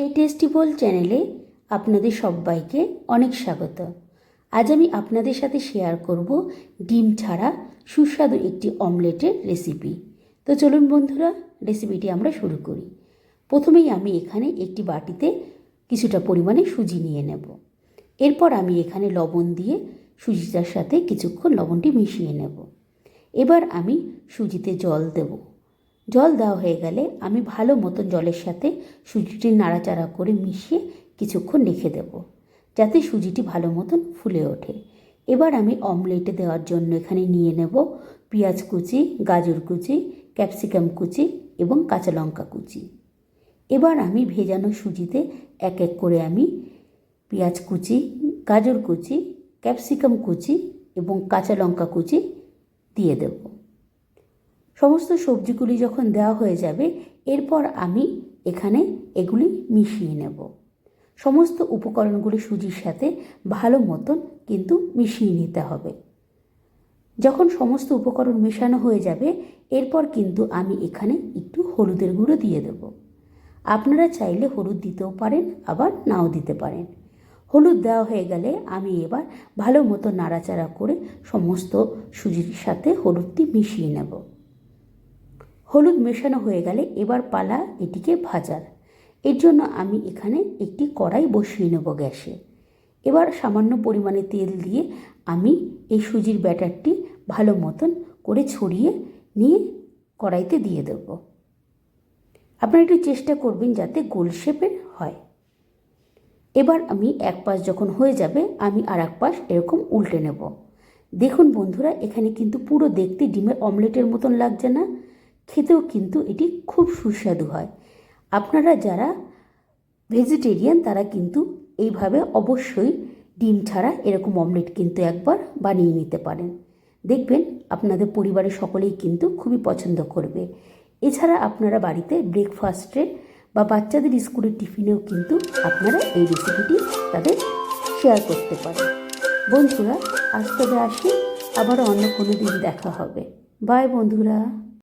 এই টেস্টিবল চ্যানেলে আপনাদের সবাইকে অনেক স্বাগত। আজ আমি আপনাদের সাথে শেয়ার করব ডিম ছাড়া সুস্বাদু একটি অমলেটের রেসিপি তো চলুন বন্ধুরা রেসিপিটি আমরা শুরু করি। প্রথমেই আমি এখানে একটি বাটিতে কিছুটা পরিমাণে সুজি নিয়ে নেব। এরপর আমি এখানে লবণ দিয়ে সুজিটার সাথে কিছুক্ষণ লবণটি মিশিয়ে নেব। এবার আমি সুজিতে জল দেবো। জল দেওয়া হয়ে গেলে আমি ভালো মতন জলের সাথে সুজিটি নাড়াচাড়া করে মিশিয়ে কিছুক্ষণ রেখে দেব, যাতে সুজিটি ভালো মতন ফুলে ওঠে। এবার আমি অমলেটে দেওয়ার জন্য এখানে নিয়ে নেব পেঁয়াজ কুচি, গাজর কুচি, ক্যাপসিকাম কুচি এবং কাঁচা লঙ্কা কুচি। এবার আমি ভেজানো সুজিতে এক এক করে আমি পেঁয়াজ কুচি, গাজর কুচি, ক্যাপসিকাম কুচি এবং কাঁচা লঙ্কা কুচি দিয়ে দেবো। সমস্ত সবজিগুলি যখন দেওয়া হয়ে যাবে, এরপর আমি এখানে এগুলি মিশিয়ে নেব। সমস্ত উপকরণগুলি সুজির সাথে ভালো মতন কিন্তু মিশিয়ে নিতে হবে। যখন সমস্ত উপকরণ মেশানো হয়ে যাবে, এরপর কিন্তু আমি এখানে একটু হলুদের গুঁড়ো দিয়ে দেব। আপনারা চাইলে হলুদ দিতেও পারেন, আবার নাও দিতে পারেন। হলুদ দেওয়া হয়ে গেলে আমি এবার ভালো মতো নাড়াচাড়া করে সমস্ত সুজির সাথে হলুদটি মিশিয়ে নেব। হলুদ মেশানো হয়ে গেলে এবার পালা এটিকে ভাজার। এর জন্য আমি এখানে একটি কড়াই বসিয়ে নেব গ্যাসে। এবার সামান্য পরিমাণে তেল দিয়ে আমি এই সুজির ব্যাটারটি ভালো মতন করে ছড়িয়ে নিয়ে কড়াইতে দিয়ে দেব। আপনারা একটু চেষ্টা করবেন যাতে গোল শেপের হয়। এবার আমি এক পাশ যখন হয়ে যাবে, আমি আর এক পাশ এরকম উল্টে নেব। দেখুন বন্ধুরা, এখানে কিন্তু পুরো দেখতে ডিমের অমলেটের মতন লাগছে না। খেতেও কিন্তু এটি খুব সুস্বাদু হয়। আপনারা যারা ভেজিটেরিয়ান তারা কিন্তু এইভাবে অবশ্যই ডিম ছাড়া এরকম অমলেট কিন্তু একবার বানিয়ে নিতে পারেন। দেখবেন আপনাদের পরিবারের সকলেই কিন্তু খুবই পছন্দ করবে। এছাড়া আপনারা বাড়িতে ব্রেকফাস্টে বা বাচ্চাদের স্কুলের টিফিনেও কিন্তু আপনারা এই রেসিপিটি তাদের শেয়ার করতে পারেন। বন্ধুরা, আজ তবে আসি। আবারও অন্য কোনো দিন দেখা হবে। বাই বন্ধুরা।